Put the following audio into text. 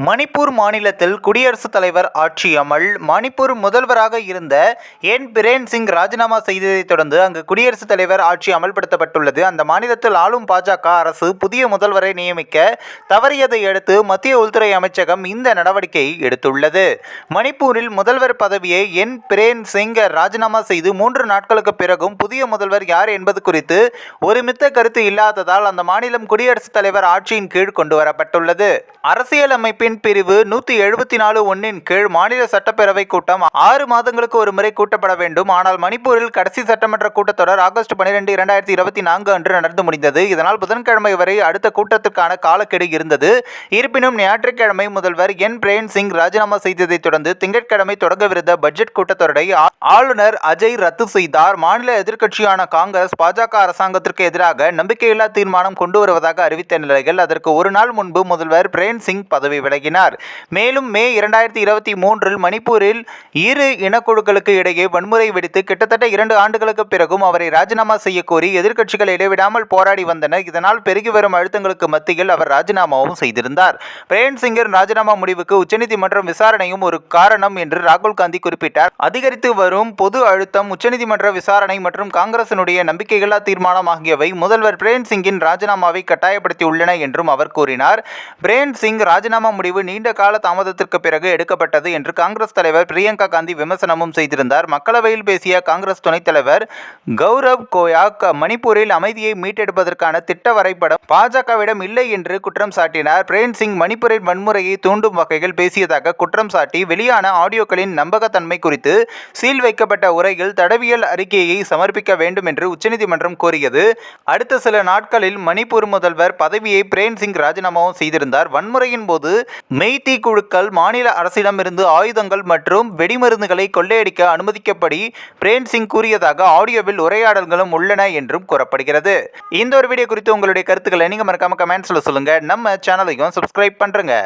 மணிப்பூர் மாநிலத்தில் குடியரசுத் தலைவர் ஆட்சி அமல். மணிப்பூர் முதல்வராக இருந்த என். பிரேன் சிங் ராஜினாமா செய்ததைத் தொடர்ந்து அங்கு குடியரசுத் தலைவர் ஆட்சி அமல்படுத்தப்பட்டுள்ளது. அந்த மாநிலத்தில் ஆளும் பாஜக அரசு புதிய முதல்வரை நியமிக்க தவறியதை அடுத்து மத்திய உள்துறை அமைச்சகம் இந்த நடவடிக்கையை எடுத்துள்ளது. மணிப்பூரில் முதல்வர் பதவியை என். பிரேன் சிங் ராஜினாமா செய்து மூன்று நாட்களுக்கு பிறகும் புதிய முதல்வர் யார் என்பது குறித்து ஒருமித்த கருத்து இல்லாததால் அந்த மாநிலம் குடியரசுத் தலைவர் ஆட்சியின் கீழ் கொண்டு வரப்பட்டுள்ளது. பின் பிரிவு நூற்றி எழுபத்தி நாலு ஒன்னின் கீழ் மாநில சட்டப்பேரவை கூட்டம் ஆறு மாதங்களுக்கு ஒரு முறை கூட்டப்பட வேண்டும். ஆனால் மணிப்பூரில் கடைசி சட்டமன்ற கூட்டத்தொடர் ஆகஸ்ட் பனிரெண்டு இரண்டாயிரத்தி இருபத்தி நான்கு அன்று நடந்து முடிந்தது. இதனால் புதன்கிழமை வரை அடுத்த கூட்டத்திற்கான காலக்கெடு இருந்தது. இருப்பினும் ஞாயிற்றுக்கிழமை முதல்வர் என். பிரேன் சிங் ராஜினாமா செய்ததைத் தொடர்ந்து திங்கட்கிழமை தொடங்கவிருந்த பட்ஜெட் கூட்டத்தொடரை ஆளுநர் அஜய் ரத்து செய்தார். மாநில எதிர்க்கட்சியான காங்கிரஸ் பாஜக அரசாங்கத்திற்கு எதிராக நம்பிக்கையில்லா தீர்மானம் கொண்டு வருவதாக அறிவித்த நிலையில் அதற்கு ஒரு நாள் முன்பு முதல்வர் பிரேன் சிங் பதவி விலகினார் மேலும் மே இரண்டாயிரத்தி இருபத்தி மூன்றில் மணிப்பூரில் இரு இனக்குழுக்களுக்கு இடையே வன்முறை வெடித்து கிட்டத்தட்ட இரண்டு ஆண்டுகளுக்கு பிறகும் அவரை ராஜினாமா செய்ய கோரி எதிர்க்கட்சிகள் இடைவிடாமல் போராடி வந்தனர் இதனால் பெருகி வரும் அழுத்தங்களுக்கு மத்தியில் அவர் ராஜினாமாவும் செய்திருந்தார். பிரேன் சிங்கர் ராஜினாமா முடிவுக்கு உச்சநீதிமன்றம் விசாரணையும் ஒரு காரணம் என்று ராகுல் காந்தி குறிப்பிட்டார். அதிகரித்து வரும் பொது அழுத்தம் உச்சநீதிமன்ற விசாரணை மற்றும் காங்கிரசினுடைய நம்பிக்கையில்லா தீர்மானம் ஆகியவை முதல்வர் பிரேன் சிங்கின் ராஜினாமாவை கட்டாயப்படுத்தியுள்ளன என்றும் அவர் கூறினார். பிரேன் சிங் ராஜினாமா முடிவு நீண்ட கால தாமதத்திற்கு பிறகு எடுக்கப்பட்டது என்று காங்கிரஸ் தலைவர் பிரியங்கா காந்தி விமர்சனமும் செய்திருந்தார். மக்களவையில் பேசிய காங்கிரஸ் துணைத் தலைவர் கௌரவ் கோயாக் மணிப்பூரில் அமைதியை மீட்டெடுப்பதற்கான திட்ட வரைபடம் பாஜகவிடம் இல்லை என்று குற்றம் சாட்டினார். பிரேன் சிங் மணிப்பூரின் வன்முறையை தூண்டும் வகையில் பேசியதாக குற்றம் சாட்டி வெளியான ஆடியோக்களின் நம்பகத்தன்மை குறித்து சீல் வைக்கப்பட்ட உரையில் தடவியல் அறிக்கையை சமர்ப்பிக்க வேண்டும் என்று உச்சநீதிமன்றம் கோரியது. அடுத்த சில நாட்களில் மணிப்பூர் முதல்வர் பதவியை பிரேன் சிங் ராஜினாமாவும் செய்திருந்தார். வன்முறையின் போது மெய்தி குழுக்கள் மாநில அரசிடமிருந்து ஆயுதங்கள் மற்றும் வெடிமருந்துகளை கொள்ளையடிக்க அனுமதிக்கப்படி பிரேன் சிங் கூறியதாக ஆடியோவில் உரையாடல்களும் உள்ளன என்றும் கூறப்படுகிறது. இந்த ஒரு வீடியோ குறித்து உங்களுடைய கருத்துக்களை நீங்கள் மறக்காம கமெண்ட்ஸில் சொல்லுங்கள் நம்ம சேனலையும் சப்ஸ்கிரைப் பண்ணுறங்க